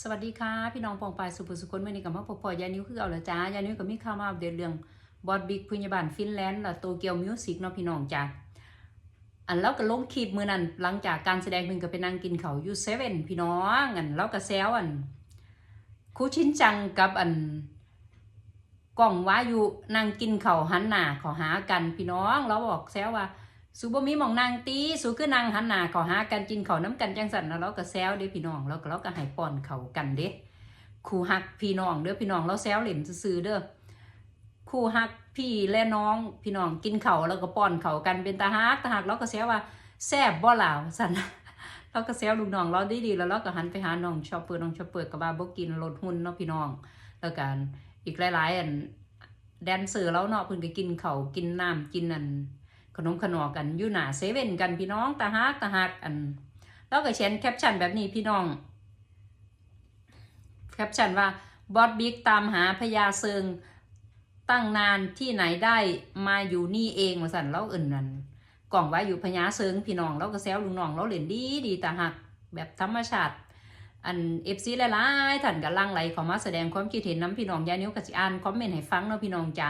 สวัสดีค่ะ พี่น้องปองปายสุภสุคนเมื่อนี้กับมาพบพอยานิ้วคือเอาละจ้ายานิ้วกับมีข่าวมาอัปเดตเรื่องบอดบิ๊กพยาบาลฟินแลนด์และโตเกียวมิวสิกเนาะพี่น้องจ้าอันแล้วก็ลงคลิปมือนั้นหลังจากการแสดงเพิ่นก็ไปนั่งกินเขายูเซเว่นพี่น้องอันแล้วก็แซวอันคูชินจังกับอันกล้องว่าอยู่นั่งกินเขาหันหน้าเขาหากันพี่น้อง เราบอกแซวว่า สูบ่มีหมองนางตีสูคือนางหันหน้าเขาหากันกินเขาน้ำกันจังสันแล้วเราก็แซวเด้พี่น้องแล้วก็เราก็ให้ป้อนเขากันเด้คู่ฮักพี่น้องเด้อพี่น้องเราแซวเล่นซื่อเด้อคู่ฮักพี่และน้องพี่น้องกินเขาแล้วก็ป้อนเขากันเป็นตาฮักตาฮักเราก็แซวว่าแซ่บบ่ล่าวสันเราก็แซวลูกน้องเราดีๆแล้วเราก็หันไปหาน้องชอบเปิดน้องชอบเปิดก็ว่าบกินลดหุ่นเนาะพี่น้อง แล้วกันอีกหลายๆอันแดนเซอร์แล้วเนาะเพิ่นก็กินเขากินน้ำกินอัน ขนมขนอกันอยู่หน้าเซเว่นกันพี่น้องตาฮักตาฮักอันแล้วก็เขียนแคปชั่นแบบนี้พี่น้องแคปชั่นว่าบอสบิ๊กตามหาพญาเซิงตั้งนานที่ไหนได้มาอยู่นี่เองว่าสั่นแล้วอื่นนั่นกล่องไว้อยู่พญาเซิงพี่น้องแล้วก็แซวลุงน้องเราเล่นดีดีตาหักแบบธรรมชาติ อันเอฟซีหลายๆท่านกับลังไหลเขอมาแสดงความคิดเห็นน้ำพี่น้องยานิ้วกับสิอ่านคอมเมนต์ให้ฟังเนาะพี่น้องจ้า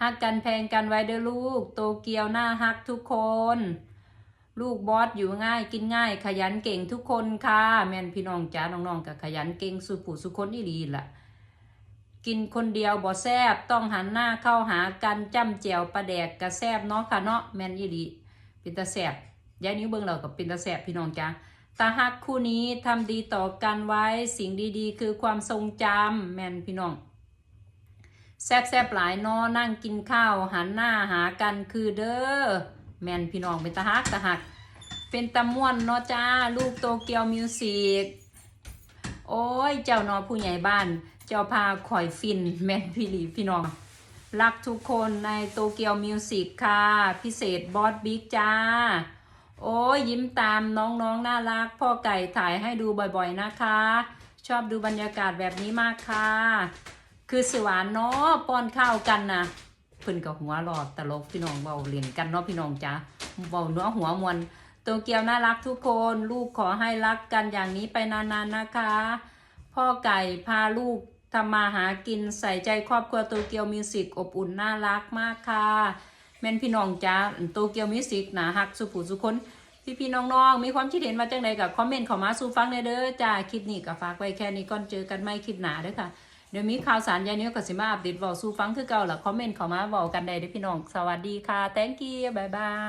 ฮักกันแพงกันไว้เด้อลูก โตเกียวหน้าฮักทุกคน ลูกบอสอยู่ง่ายกินง่าย ขยันเก่งทุกคนค่ะแม่นพี่น้องจ้าน้องๆกับขยันเก่งสุผู้สุคนนี่ดีล่ะ กินคนเดียวบ่แซบต้องหันหน้าเข้าหากันจ้ำแจวปลาแดกกระแซบเนาะค่ะเนาะแม่นยี่ดีเป็นตาแซบยายนิ้วเบิ่งเรากับเป็นตาแซบพี่น้องจ้าตาฮักคู่นี้ทำดีต่อกันไว้สิ่งดีๆ คือความทรงจำแม่นพี่น้อง แซ่บแซบหลายนอนั่งกินข้าวหันหน้าหากันคือเด้อแมนพี่น้องเป็นตาฮักตาหัก เป็นตะม่วนเนาะจ้าลูกโตเกียวมิวสิกโอ้ยเจ้านอผู้ใหญ่บ้าน เจ้าพาข่อยฟินแมนพี่หลีพี่น้อง รักทุกคนในโตเกียวมิวสิกค่ะ พิเศษบอสบิ๊กจ้า โอ้ยยิ้มตามน้องๆนน่ารัก พ่อไก่ถ่ายให้ดูบ่อยๆนะคะ ชอบดูบรรยากาศแบบนี้มากค่ะ คือสวานเนาะป้อนข้าวกันนะเพิ่นกับหัวหลอดตลกพี่น้องเบาเล่นกันเนาะพี่น้องจ้าเบาเนื้อหัวมวลโตเกียวน่ารักทุกคน ลูกขอให้รักกันอย่างนี้ไปนานๆนะคะ พ่อไก่พาลูกทำมาหากินใส่ใจครอบครัวโตเกียวมิวสิกอบอุ่นน่ารักมากค่ะแม่นพี่น้องจ้าโตเกียวมิวสิกนะฮักสุผูสุคนพี่พี่น้องๆ มีความคิดเห็นมาจังใดกับคอมเมนต์เข้ามาสู่ฟังในอยเด้อจ้าคลิปนี้ก็ฝากไว้แค่นี้ก่อนเจอกันไม่คลิปหนาเด้อค่ะ เดี๋ยวมีข่าวสารยายนิ้วกับสิมาอัปเดตบอกสู้ฟังคือเก่าล่ะคอมเมนต์เข้ามาบอกกันได้เด้อพี่น้อง สวัสดีค่ะ thank you บายบาย